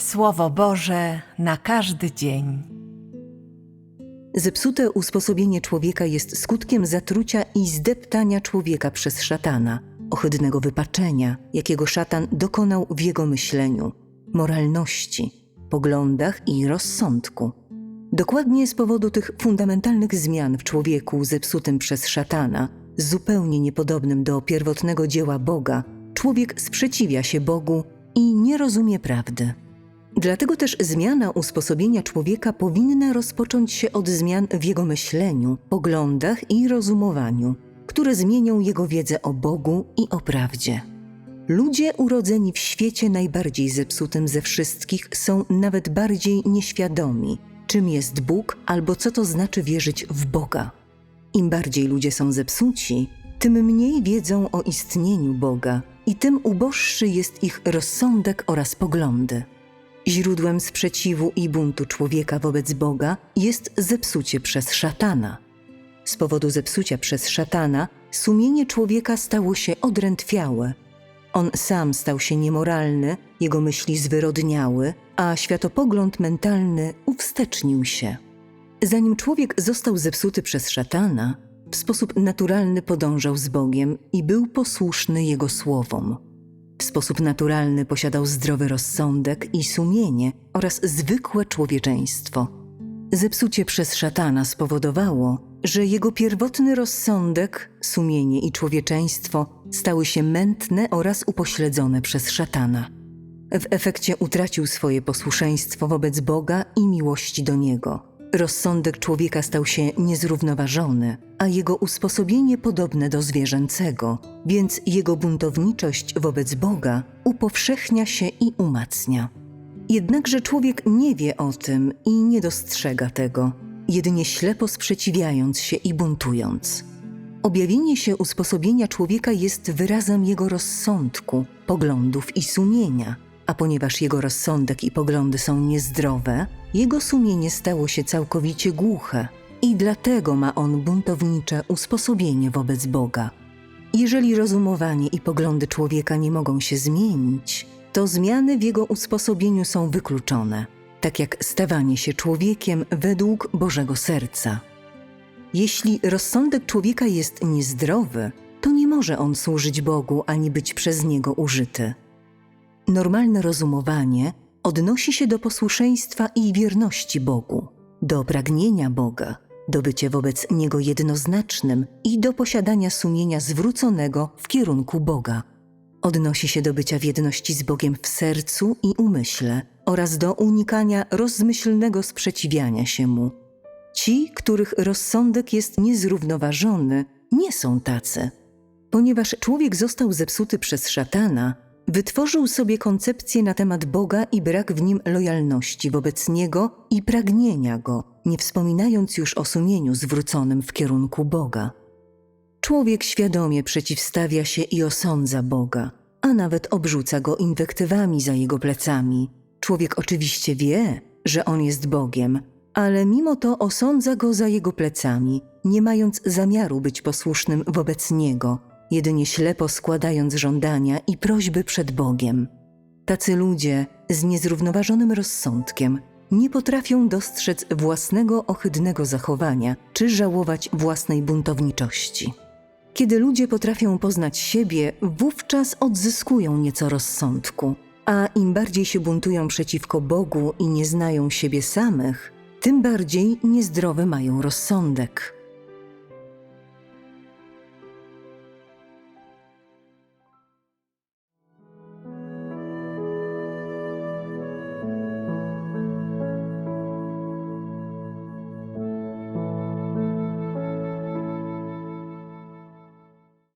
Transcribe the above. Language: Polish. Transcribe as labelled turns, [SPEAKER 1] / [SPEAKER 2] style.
[SPEAKER 1] Słowo Boże na każdy dzień.
[SPEAKER 2] Zepsute usposobienie człowieka jest skutkiem zatrucia i zdeptania człowieka przez szatana, ohydnego wypaczenia, jakiego szatan dokonał w jego myśleniu, moralności, poglądach i rozsądku. Dokładnie z powodu tych fundamentalnych zmian w człowieku zepsutym przez szatana, zupełnie niepodobnym do pierwotnego dzieła Boga, człowiek sprzeciwia się Bogu i nie rozumie prawdy. Dlatego też zmiana usposobienia człowieka powinna rozpocząć się od zmian w jego myśleniu, poglądach i rozumowaniu, które zmienią jego wiedzę o Bogu i o prawdzie. Ludzie urodzeni w świecie najbardziej zepsutym ze wszystkich są nawet bardziej nieświadomi, czym jest Bóg albo co to znaczy wierzyć w Boga. Im bardziej ludzie są zepsuci, tym mniej wiedzą o istnieniu Boga i tym uboższy jest ich rozsądek oraz poglądy. Źródłem sprzeciwu i buntu człowieka wobec Boga jest zepsucie przez szatana. Z powodu zepsucia przez szatana sumienie człowieka stało się odrętwiałe. On sam stał się niemoralny, jego myśli zwyrodniały, a światopogląd mentalny uwstecznił się. Zanim człowiek został zepsuty przez szatana, w sposób naturalny podążał z Bogiem i był posłuszny Jego słowom. W sposób naturalny posiadał zdrowy rozsądek i sumienie oraz zwykłe człowieczeństwo. Zepsucie przez szatana spowodowało, że jego pierwotny rozsądek, sumienie i człowieczeństwo stały się mętne oraz upośledzone przez szatana. W efekcie utracił swoje posłuszeństwo wobec Boga i miłości do Niego. Rozsądek człowieka stał się niezrównoważony, a jego usposobienie podobne do zwierzęcego, więc jego buntowniczość wobec Boga upowszechnia się i umacnia. Jednakże człowiek nie wie o tym i nie dostrzega tego, jedynie ślepo sprzeciwiając się i buntując. Objawienie się usposobienia człowieka jest wyrazem jego rozsądku, poglądów i sumienia, a ponieważ jego rozsądek i poglądy są niezdrowe, jego sumienie stało się całkowicie głuche i dlatego ma on buntownicze usposobienie wobec Boga. Jeżeli rozumowanie i poglądy człowieka nie mogą się zmienić, to zmiany w jego usposobieniu są wykluczone, tak jak stawanie się człowiekiem według Bożego serca. Jeśli rozsądek człowieka jest niezdrowy, to nie może on służyć Bogu ani być przez niego użyty. Normalne rozumowanie odnosi się do posłuszeństwa i wierności Bogu, do pragnienia Boga, do bycia wobec Niego jednoznacznym i do posiadania sumienia zwróconego w kierunku Boga. Odnosi się do bycia w jedności z Bogiem w sercu i umyśle oraz do unikania rozmyślnego sprzeciwiania się Mu. Ci, których rozsądek jest niezrównoważony, nie są tacy. Ponieważ człowiek został zepsuty przez szatana, wytworzył sobie koncepcję na temat Boga i brak w nim lojalności wobec Niego i pragnienia Go, nie wspominając już o sumieniu zwróconym w kierunku Boga. Człowiek świadomie przeciwstawia się i osądza Boga, a nawet obrzuca Go inwektywami za Jego plecami. Człowiek oczywiście wie, że On jest Bogiem, ale mimo to osądza Go za Jego plecami, nie mając zamiaru być posłusznym wobec Niego – jedynie ślepo składając żądania i prośby przed Bogiem. Tacy ludzie z niezrównoważonym rozsądkiem nie potrafią dostrzec własnego ohydnego zachowania czy żałować własnej buntowniczości. Kiedy ludzie potrafią poznać siebie, wówczas odzyskują nieco rozsądku, a im bardziej się buntują przeciwko Bogu i nie znają siebie samych, tym bardziej niezdrowy mają rozsądek.